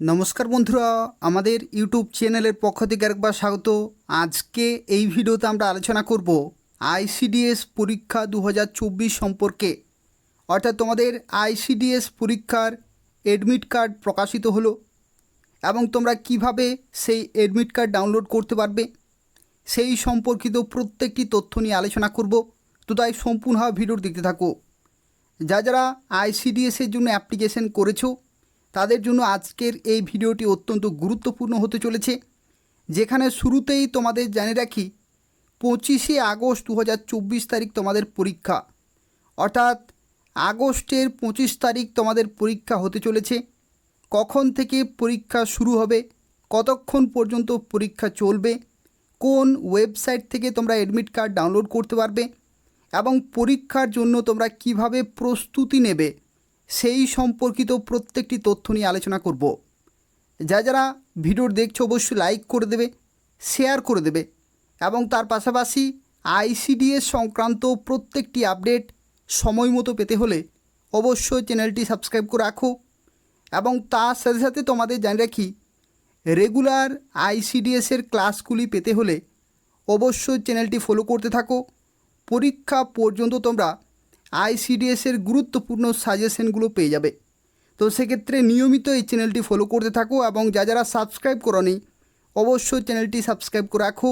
নমস্কার বন্ধুরা, আমাদের ইউটিউব চ্যানেলের পক্ষ থেকে একবার স্বাগত। আজকে এই ভিডিওতে আমরা আলোচনা করব আইসিডিএস পরীক্ষা দু হাজার চব্বিশ সম্পর্কে। অর্থাৎ তোমাদের আইসিডিএস পরীক্ষার অ্যাডমিট কার্ড প্রকাশিত হলো এবং তোমরা কীভাবে সেই অ্যাডমিট কার্ড ডাউনলোড করতে পারবে। সেই সম্পর্কিত প্রত্যেকটি তথ্য নিয়ে আলোচনা করব। তো তাই সম্পূর্ণভাবে ভিডিও দেখতে থাকো। যা যারা আইসিডিএসের জন্য অ্যাপ্লিকেশন করেছ তাদের জন্য আজকের এই ভিডিওটি অত্যন্ত গুরুত্বপূর্ণ হতে চলেছে, যেখানে শুরুতেই তোমাদের জানিয়ে রাখি, পঁচিশে আগস্ট দু হাজার চব্বিশ তারিখ তোমাদের পরীক্ষা। অর্থাৎ আগস্টের পঁচিশ তারিখ তোমাদের পরীক্ষা হতে চলেছে। কখন থেকে পরীক্ষা শুরু হবে, কতক্ষণ পর্যন্ত পরীক্ষা চলবে, কোন ওয়েবসাইট থেকে তোমরা অ্যাডমিট কার্ড ডাউনলোড করতে পারবে, এবং পরীক্ষার জন্য তোমরা কীভাবে প্রস্তুতি নেবে সেই সম্পর্কিত প্রত্যেকটি তথ্য নিয়ে আলোচনা করব। যা যারা ভিডিওর দেখছ অবশ্যই লাইক করে দেবে, শেয়ার করে দেবে এবং তার পাশাপাশি আইসিডিএস সংক্রান্ত প্রত্যেকটি আপডেট সময় মতো পেতে হলে অবশ্যই চ্যানেলটি সাবস্ক্রাইব করে রাখো এবং তার সাথে সাথে তোমাদের জানিয়ে রাখি, রেগুলার আইসিডিএসের ক্লাসগুলি পেতে হলে অবশ্যই চ্যানেলটি ফলো করতে থাকো। পরীক্ষা পর্যন্ত তোমরা আইসিডিএসের গুরুত্বপূর্ণ সাজেশনগুলো পেয়ে যাবে। তো সেক্ষেত্রে নিয়মিত এই চ্যানেলটি ফলো করতে থাকো এবং যা যারা সাবস্ক্রাইব করনি, অবশ্যই চ্যানেলটি সাবস্ক্রাইব করে রাখো।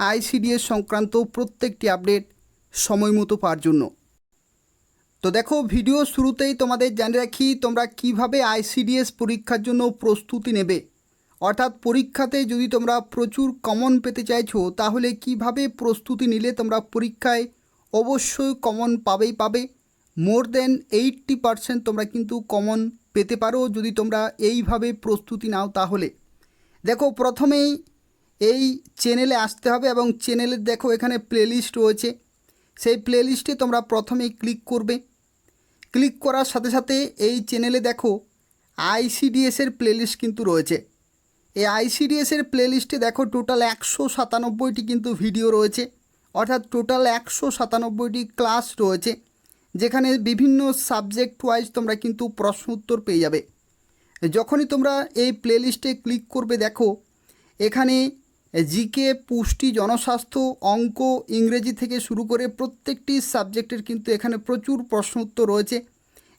আইসিডিএস সংক্রান্ত প্রত্যেকটি আপডেট সময় মতো পাওয়ার জন্য। তো দেখো ভিডিও শুরুতেই তোমাদের জানিয়ে রাখি, তোমরা কীভাবে আইসিডিএস পরীক্ষার জন্য প্রস্তুতি নেবে? অর্থাৎ পরীক্ষাতে যদি তোমরা প্রচুর কমন পেতে চাইছো, তাহলে কীভাবে প্রস্তুতি নিলে তোমরা পরীক্ষায় অবশ্যই কমন পাবেই পাবে। মোর দেন এইট্টি পারসেন্ট তোমরা কিন্তু কমন পেতে পারো যদি তোমরা এইভাবে প্রস্তুতি নাও তাহলে। দেখো, প্রথমেই এই চ্যানেলে আসতে হবে এবং চ্যানেলে দেখো এখানে প্লেলিস্ট রয়েছে। সেই প্লেলিস্টে তোমরা প্রথমেই ক্লিক করবে। ক্লিক করার সাথে সাথে এই চ্যানেলে দেখো আইসিডিএসের প্লেলিস্ট কিন্তু রয়েছে। এই আইসিডিএসের প্লেলিস্টে দেখো টোটাল একশো সাতানব্বইটি কিন্তু ভিডিও রয়েছে। অর্থাৎ টোটাল একশো সাতানব্বইটি ক্লাস রয়েছে, যেখানে বিভিন্ন সাবজেক্ট ওয়াইজ তোমরা কিন্তু প্রশ্ন উত্তর পেয়ে যাবে। যখনই তোমরা এই প্লেলিস্টে ক্লিক করবে, দেখো, এখানে জিকে পুষ্টি জনস্বাস্থ্য অঙ্ক ইংরেজি থেকে শুরু করে প্রত্যেকটি সাবজেক্টের কিন্তু এখানে প্রচুর প্রশ্ন উত্তর রয়েছে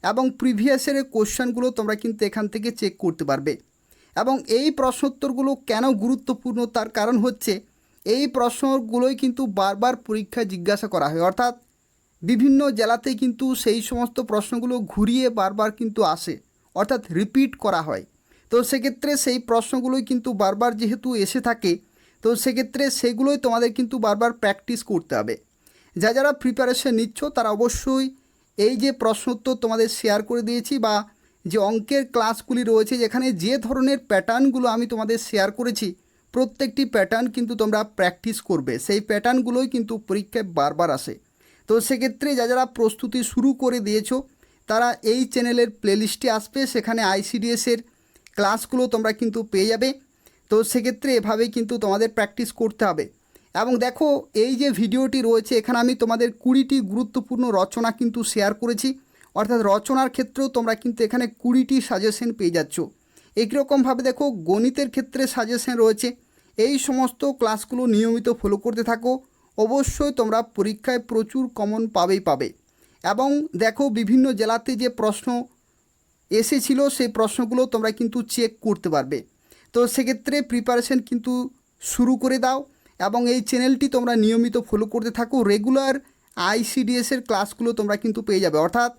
এবং প্রিভিয়াসের কোশ্চেনগুলো তোমরা কিন্তু এখান থেকে চেক করতে পারবে। এবং এই প্রশ্নোত্তরগুলো কেন গুরুত্বপূর্ণ তার কারণ হচ্ছে এই প্রশ্নগুলোই কিন্তু বারবার পরীক্ষায় জিজ্ঞাসা করা হয়। অর্থাৎ বিভিন্ন জেলাতে কিন্তু সেই সমস্ত প্রশ্নগুলো ঘুরিয়ে বারবার কিন্তু আসে, অর্থাৎ রিপিট করা হয়। তো সেক্ষেত্রে সেই প্রশ্নগুলোই কিন্তু বারবার যেহেতু এসে থাকে, তো সেক্ষেত্রে সেগুলোই তোমাদের কিন্তু বারবার প্র্যাকটিস করতে হবে। যা যারা প্রিপারেশন নিচ্ছ, তারা অবশ্যই এই যে প্রশ্নোত্তর তোমাদের শেয়ার করে দিয়েছি বা যে অঙ্কের ক্লাসগুলি রয়েছে, যেখানে যে ধরনের প্যাটার্নগুলো আমি তোমাদের শেয়ার করেছি প্রত্যেকটি প্যাটার্ন কিন্তু তোমরা প্র্যাকটিস করবে। সেই প্যাটার্নগুলোই কিন্তু পরীক্ষায় বারবার আসে। তো সেক্ষেত্রে যা যারা প্রস্তুতি শুরু করে দিয়েছ, তারা এই চ্যানেলের প্লেলিস্টে আসবে। সেখানে আইসিডিএসের ক্লাসগুলো তোমরা কিন্তু পেয়ে যাবে। তো সেক্ষেত্রে এভাবেই কিন্তু তোমাদের প্র্যাকটিস করতে হবে। এবং দেখো, এই যে ভিডিওটি রয়েছে, এখানে আমি তোমাদের কুড়িটি গুরুত্বপূর্ণ রচনা কিন্তু শেয়ার করেছি। অর্থাৎ রচনার ক্ষেত্রেও তোমরা কিন্তু এখানে কুড়িটি সাজেশন পেয়ে যাচ্ছ। একরকমভাবে দেখো গণিতের ক্ষেত্রে সাজেশন রয়েছে। এই সমস্ত ক্লাসগুলো নিয়মিত ফলো করতে থাকো। অবশ্যই তোমরা পরীক্ষায় প্রচুর কমন পাবেই পাবে। এবং দেখো বিভিন্ন জেলাতে যে প্রশ্ন এসেছিল, সেই প্রশ্নগুলো তোমরা কিন্তু চেক করতে পারবে। তো সেক্ষেত্রে প্রিপারেশন কিন্তু শুরু করে দাও এবং এই চ্যানেলটি তোমরা নিয়মিত ফলো করতে থাকো। রেগুলার আইসিডিএসের ক্লাসগুলো তোমরা কিন্তু পেয়ে যাবে। অর্থাৎ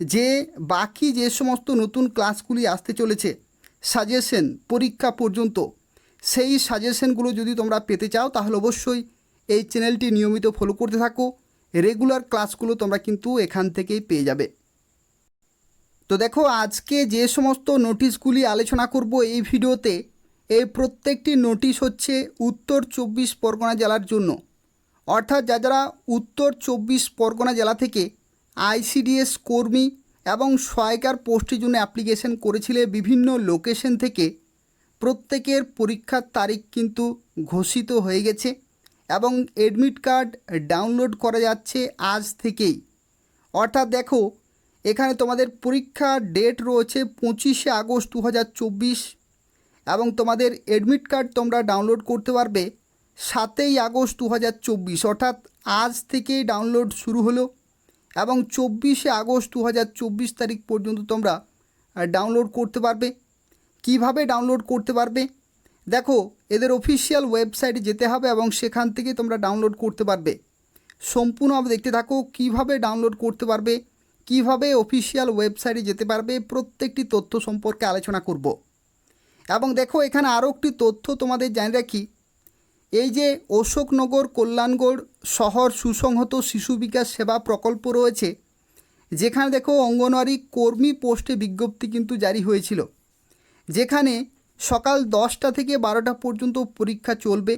যে বাকি যে সমস্ত নতুন ক্লাসগুলি আসতে চলেছে সাজেশন পরীক্ষা পর্যন্ত। সেই সাজেশনগুলো যদি তোমরা পেতে চাও, তাহলে অবশ্যই এই চ্যানেলটি নিয়মিত ফলো করতে থাকো। রেগুলার ক্লাসগুলো তোমরা কিন্তু এখান থেকেই পেয়ে যাবে। তো দেখো, আজকে যে সমস্ত নোটিশগুলি আলোচনা করব এই ভিডিওতে, এই প্রত্যেকটি নোটিশ হচ্ছে উত্তর চব্বিশ পরগনা জেলার জন্য। অর্থাৎ যা যারা উত্তর চব্বিশ পরগনা জেলা থেকে আইসিডিএস কর্মী এবং সহায়কার পোস্টের জন্য অ্যাপ্লিকেশন করেছিলে বিভিন্ন লোকেশন থেকে। প্রত্যেকের পরীক্ষার তারিখ কিন্তু ঘোষিত হয়ে গেছে এবং অ্যাডমিট কার্ড ডাউনলোড করা যাচ্ছে আজ থেকেই। অর্থাৎ দেখো, এখানে তোমাদের পরীক্ষার ডেট রয়েছে পঁচিশে আগস্ট দু হাজার চব্বিশ এবং তোমাদের অ্যাডমিট কার্ড তোমরা ডাউনলোড করতে পারবে সাতই আগস্ট দু হাজার চব্বিশ। অর্থাৎ আজ থেকেই ডাউনলোড শুরু হলো। এবং চব্বিশে আগস্ট দু হাজার চব্বিশ তারিখ পর্যন্ত তোমরা ডাউনলোড করতে পারবে। কীভাবে ডাউনলোড করতে পারবে? দেখো, এদের অফিসিয়াল ওয়েবসাইটে যেতে হবে এবং সেখান থেকে তোমরা ডাউনলোড করতে পারবে। সম্পূর্ণভাবে দেখতে থাকো, কীভাবে ডাউনলোড করতে পারবে, কীভাবে অফিসিয়াল ওয়েবসাইটে যেতে পারবে, প্রত্যেকটি তথ্য সম্পর্কে আলোচনা করব। এবং দেখো, এখানে আরও একটি তথ্য তোমাদের জানিয়ে রাখি এই যে অশোকনগর, কল্যাণগড় শহর সুসংহত শিশু বিকাশ সেবা প্রকল্প রয়েছে, যেখানে দেখো অঙ্গনওয়াড়ি কর্মী পোস্টে বিজ্ঞপ্তি কিন্তু জারি হয়েছিল, যেখানে সকাল দশটা থেকে বারোটা পর্যন্ত পরীক্ষা চলবে।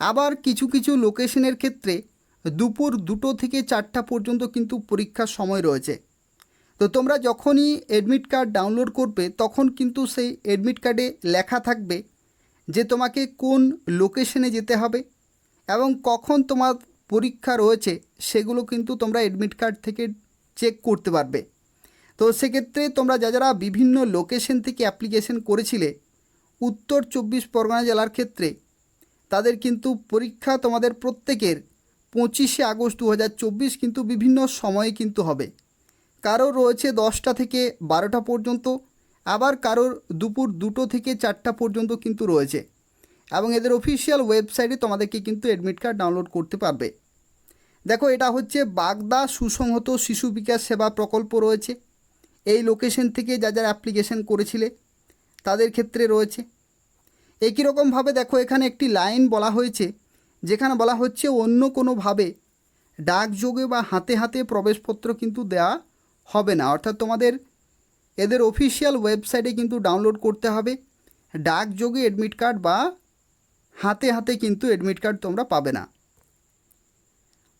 আবার কিছু কিছু লোকেশনের ক্ষেত্রে দুপুর দুটো থেকে চারটা পর্যন্ত কিন্তু পরীক্ষার সময় রয়েছে। তো তোমরা যখনই অ্যাডমিট কার্ড ডাউনলোড করবে, তখন কিন্তু সেই অ্যাডমিট কার্ডে লেখা থাকবে যে তোমাকে কোন লোকেশনে যেতে হবে এবং কখন তোমার পরীক্ষা রয়েছে সেগুলো কিন্তু তোমরা অ্যাডমিট কার্ড থেকে চেক করতে পারবে। তো সেক্ষেত্রে তোমরা যা যারা বিভিন্ন লোকেশন থেকে অ্যাপ্লিকেশন করেছিলে, উত্তর চব্বিশ পরগনা জেলার ক্ষেত্রে, তাদের কিন্তু পরীক্ষা তোমাদের প্রত্যেকের পঁচিশে আগস্ট দু হাজার চব্বিশ কিন্তু বিভিন্ন সময়ে কিন্তু হবে। কারোর রয়েছে দশটা থেকে বারোটা পর্যন্ত আবার কারোর দুপুর দুটো থেকে চারটা পর্যন্ত কিন্তু রয়েছে। এবং এদের অফিসিয়াল ওয়েবসাইটে তোমাদেরকে কিন্তু অ্যাডমিট কার্ড ডাউনলোড করতে পারবে। দেখো, এটা হচ্ছে বাগদা সুসংহত শিশু বিকাশ সেবা প্রকল্প রয়েছে। এই লোকেশন থেকে যা যারা অ্যাপ্লিকেশন করেছিলে, তাদের ক্ষেত্রে রয়েছে। একই রকমভাবে দেখো, এখানে একটি লাইন বলা হয়েছে, যেখানে বলা হচ্ছে অন্য কোনোভাবে ডাকযোগে বা হাতে হাতে প্রবেশপত্র কিন্তু দেওয়া হবে না। অর্থাৎ তোমাদের এদের অফিসিয়াল ওয়েবসাইটে কিন্তু ডাউনলোড করতে হবে। ডাকযোগে অ্যাডমিট কার্ড বা হাতে হাতে কিন্তু অ্যাডমিট কার্ড তোমরা পাবে না।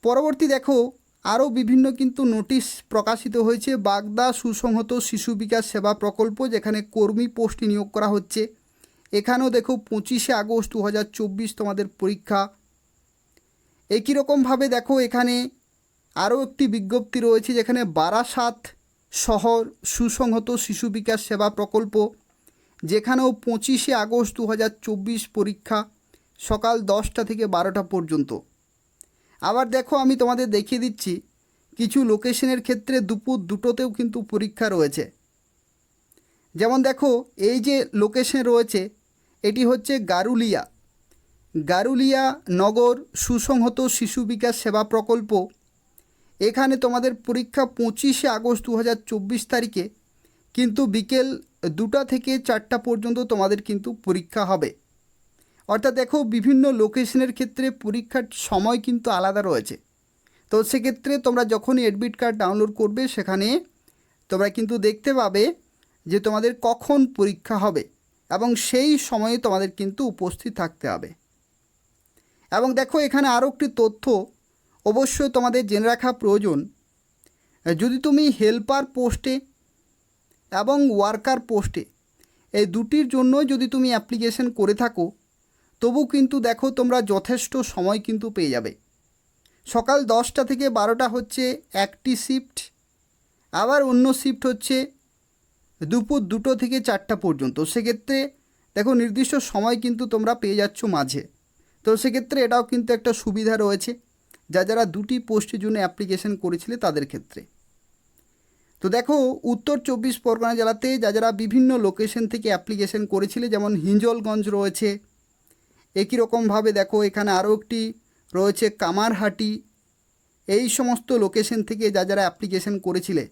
পরবর্তী দেখো, আরও বিভিন্ন কিন্তু নোটিশ প্রকাশিত হয়েছে। বাগদা সুসংহত শিশু বিকাশ সেবা প্রকল্প, যেখানে কর্মী পোস্টে নিয়োগ করা হচ্ছে। এখানেও দেখো, পঁচিশে আগস্ট দু হাজার চব্বিশ তোমাদের পরীক্ষা। একই রকমভাবে দেখো, এখানে আরও একটি বিজ্ঞপ্তি রয়েছে, যেখানে বারাসাত শহর সুসংহত শিশু বিকাশ সেবা প্রকল্প, যেখানেও পঁচিশে আগস্ট দু হাজার চব্বিশ পরীক্ষা সকাল দশটা থেকে বারোটা পর্যন্ত। আবার দেখো আমি তোমাদের দেখিয়ে দিচ্ছি, কিছু লোকেশনের ক্ষেত্রে দুপুর দুটোতেও কিন্তু পরীক্ষা রয়েছে। যেমন দেখো, এই যে লোকেশন রয়েছে, এটি হচ্ছে গারুলিয়া। গারুলিয়া নগর সুসংহত শিশু বিকাশ সেবা প্রকল্প এখানে তোমাদের পরীক্ষা পঁচিশে আগস্ট দু হাজার চব্বিশ তারিখে, কিন্তু বিকেল দুটা থেকে চারটা পর্যন্ত তোমাদের কিন্তু পরীক্ষা হবে। অর্থাৎ দেখো, বিভিন্ন লোকেশনের ক্ষেত্রে পরীক্ষার সময় কিন্তু আলাদা রয়েছে। তো সেক্ষেত্রে তোমরা যখনই অ্যাডমিট কার্ড ডাউনলোড করবে, সেখানে তোমরা কিন্তু দেখতে পাবে যে তোমাদের কখন পরীক্ষা হবে এবং সেই সময়ে তোমাদের কিন্তু উপস্থিত থাকতে হবে। এবং দেখো, এখানে আরও একটি তথ্য অবশ্যই তোমাদের জেনে রাখা প্রয়োজন। যদি তুমি হেল্পার পোস্টে এবং ওয়ার্কার পোস্টে এই দুটির জন্য যদি তুমি অ্যাপ্লিকেশন করে থাকো, তবু কিন্তু দেখো তোমরা যথেষ্ট সময় কিন্তু পেয়ে যাবে। সকাল দশটা থেকে বারোটা হচ্ছে একটি শিফট আবার অন্য শিফট হচ্ছে দুপুর দুটো থেকে চারটা পর্যন্ত। সেক্ষেত্রে দেখো নির্দিষ্ট সময় কিন্তু তোমরা পেয়ে যাচ্ছ মাঝে। তো সেক্ষেত্রে এটাও কিন্তু একটা সুবিধা রয়েছে। যা যারা দুটি পোস্টের জন্য অ্যাপ্লিকেশন করেছিলে তাদের ক্ষেত্রে। তো দেখো, উত্তর চব্বিশ পরগনা জেলাতে যা যারা বিভিন্ন লোকেশন থেকে অ্যাপ্লিকেশন করেছিলে, যেমন হিঞ্জলগঞ্জ রয়েছে, একই রকমভাবে দেখো, এখানে আরও একটি রয়েছে কামারহাটি। এই সমস্ত লোকেশন থেকে যা যারা অ্যাপ্লিকেশন করেছিলে,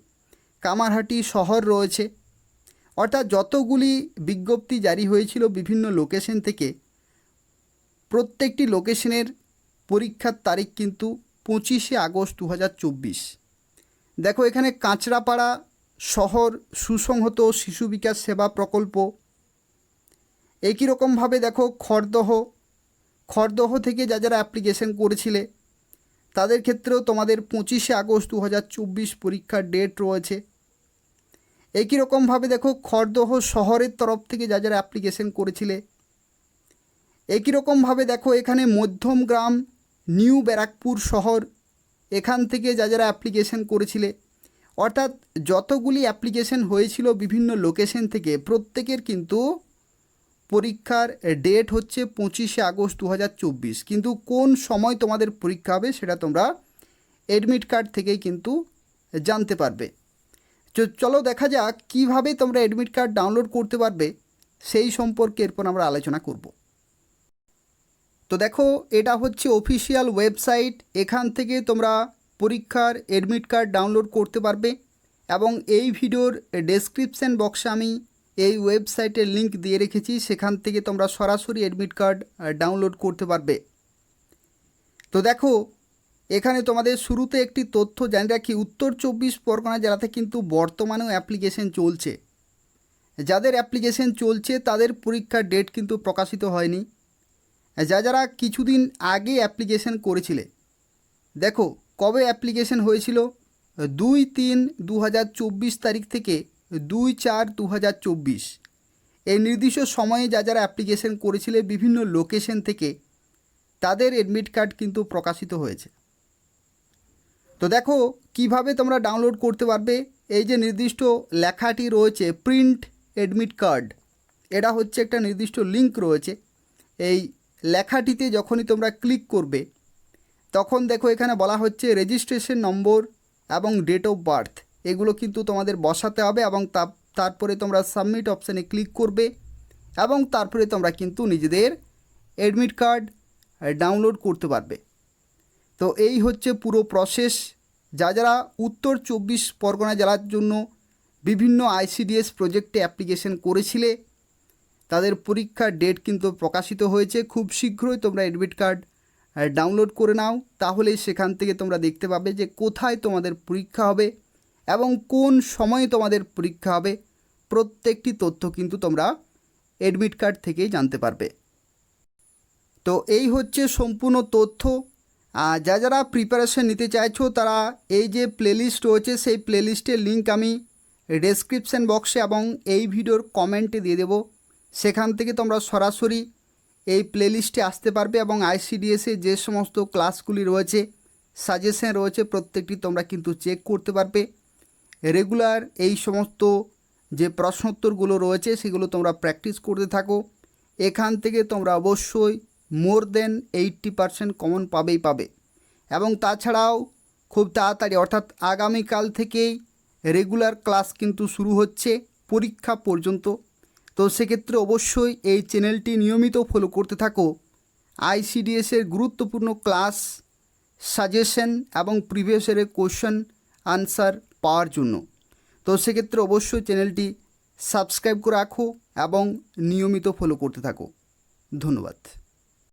কামারহাটি শহর রয়েছে। অর্থাৎ যতগুলি বিজ্ঞপ্তি জারি হয়েছিল বিভিন্ন লোকেশন থেকে, প্রত্যেকটি লোকেশনের পরীক্ষার তারিখ কিন্তু পঁচিশে আগস্ট দু হাজার চব্বিশ। দেখো এখানে কাঁচরাপাড়া শহর সুসংহত শিশু বিকাশ সেবা প্রকল্প। একই রকমভাবে দেখো খড়দহ খড়দহ থেকে যা যারা অ্যাপ্লিকেশন করেছিলে, তাদের ক্ষেত্রেও তোমাদের পঁচিশে আগস্ট দু হাজার চব্বিশ পরীক্ষার ডেট রয়েছে। একই রকমভাবে দেখো খড়দহ শহরের তরফ থেকে যা যারা অ্যাপ্লিকেশন করেছিলে একই রকমভাবে দেখো এখানে মধ্যমগ্রাম নিউ ব্যারাকপুর শহর, এখান থেকে যা যারা অ্যাপ্লিকেশন করেছিলে। অর্থাৎ যতগুলি অ্যাপ্লিকেশন হয়েছিল বিভিন্ন লোকেশন থেকে, প্রত্যেকের কিন্তু পরীক্ষার ডেট হচ্ছে পঁচিশে আগস্ট দু হাজার চব্বিশ। কিন্তু কোন সময় তোমাদের পরীক্ষা হবে সেটা তোমরা অ্যাডমিট কার্ড থেকেই কিন্তু জানতে পারবে। চলো দেখা যাক কীভাবে তোমরা অ্যাডমিট কার্ড ডাউনলোড করতে পারবে, সেই সম্পর্কে এরপর আমরা আলোচনা করব। তো দেখো, এটা হচ্ছে অফিসিয়াল ওয়েবসাইট এখান থেকে তোমরা পরীক্ষার অ্যাডমিট কার্ড ডাউনলোড করতে পারবে এবং এই ভিডিওর ডেসক্রিপশান বক্সে আমি এই ওয়েবসাইটের লিংক দিয়ে রেখেছি। সেখান থেকে তোমরা সরাসরি অ্যাডমিট কার্ড ডাউনলোড করতে পারবে। তো দেখো, এখানে তোমাদের শুরুতে একটি তথ্য জানি রাখি। উত্তর চব্বিশ পরগনা জেলাতে কিন্তু বর্তমানেও অ্যাপ্লিকেশন চলছে। যাদের অ্যাপ্লিকেশন চলছে, তাদের পরীক্ষার ডেট কিন্তু প্রকাশিত হয়নি। যা যারা কিছুদিন আগে অ্যাপ্লিকেশন করেছিলে, দেখো কবে অ্যাপ্লিকেশন হয়েছিল? দুই তিন দু তারিখ থেকে দুই চার দু এই নির্দিষ্ট সময়ে যা যারা অ্যাপ্লিকেশন করেছিলে বিভিন্ন লোকেশন থেকে, তাদের অ্যাডমিট কার্ড কিন্তু প্রকাশিত হয়েছে। তো দেখো কীভাবে তোমরা ডাউনলোড করতে পারবে? এই যে নির্দিষ্ট লেখাটি রয়েছে প্রিন্ট অ্যাডমিট কার্ড এটা হচ্ছে একটা নির্দিষ্ট লিঙ্ক রয়েছে। এই লেখাটিতে যখনই তোমরা ক্লিক করবে, তখন দেখো এখানে বলা হচ্ছে রেজিস্ট্রেশন নম্বর এবং ডেট অফ বার্থ এগুলো কিন্তু তোমাদের বসাতে হবে এবং তারপরে তোমরা সাবমিট অপশানে ক্লিক করবে এবং তারপরে তোমরা কিন্তু নিজেদের অ্যাডমিট কার্ড ডাউনলোড করতে পারবে। তো এই হচ্ছে পুরো প্রসেস যা যারা উত্তর চব্বিশ পরগনা জেলার জন্য বিভিন্ন আইসিডিএস প্রজেক্টে অ্যাপ্লিকেশন করেছিলে তাদের পরীক্ষার ডেট কিন্তু প্রকাশিত হয়েছে। খুব শীঘ্রই তোমরা অ্যাডমিট কার্ড ডাউনলোড করে নাও। তাহলেই সেখান থেকে তোমরা দেখতে পাবে যে কোথায় তোমাদের পরীক্ষা হবে এবং কোন সময়ে তোমাদের পরীক্ষা হবে। প্রত্যেকটি তথ্য কিন্তু তোমরা অ্যাডমিট কার্ড থেকেই জানতে পারবে। তো এই হচ্ছে সম্পূর্ণ তথ্য। যা যারা প্রিপারেশন নিতে চাইছো, তারা এই যে প্লেলিস্ট রয়েছে, সেই প্লেলিস্টের লিঙ্ক আমি ডেসক্রিপশান বক্সে এবং এই ভিডিওর কমেন্টে দিয়ে দেবো। সেখান থেকে তোমরা সরাসরি এই প্লেলিস্টে আসতে পারবে এবং আইসিডিএসে যে সমস্ত ক্লাসগুলি রয়েছে সাজেশন রয়েছে প্রত্যেকটি তোমরা কিন্তু চেক করতে পারবে। রেগুলার এই সমস্ত যে প্রশ্নোত্তরগুলো রয়েছে, সেগুলো তোমরা প্র্যাকটিস করতে থাকো। এখান থেকে তোমরা অবশ্যই more than eighty percent common পাবেই পাবে। এবং তাছাড়াও খুব তাড়াতাড়ি, অর্থাৎ আগামীকাল থেকেই রেগুলার ক্লাস কিন্তু শুরু হচ্ছে, পরীক্ষা পর্যন্ত। তো সেক্ষেত্রে অবশ্যই এই চ্যানেলটি নিয়মিত ফলো করতে থাকো। আইসিডিএসের গুরুত্বপূর্ণ ক্লাস সাজেশন এবং প্রিভিয়াস ইয়ারের কোশ্চেন আনসার পাওয়ার জন্য। তো সেক্ষেত্রে অবশ্যই চ্যানেলটি সাবস্ক্রাইব করে রাখো এবং নিয়মিত ফলো করতে থাকো। ধন্যবাদ।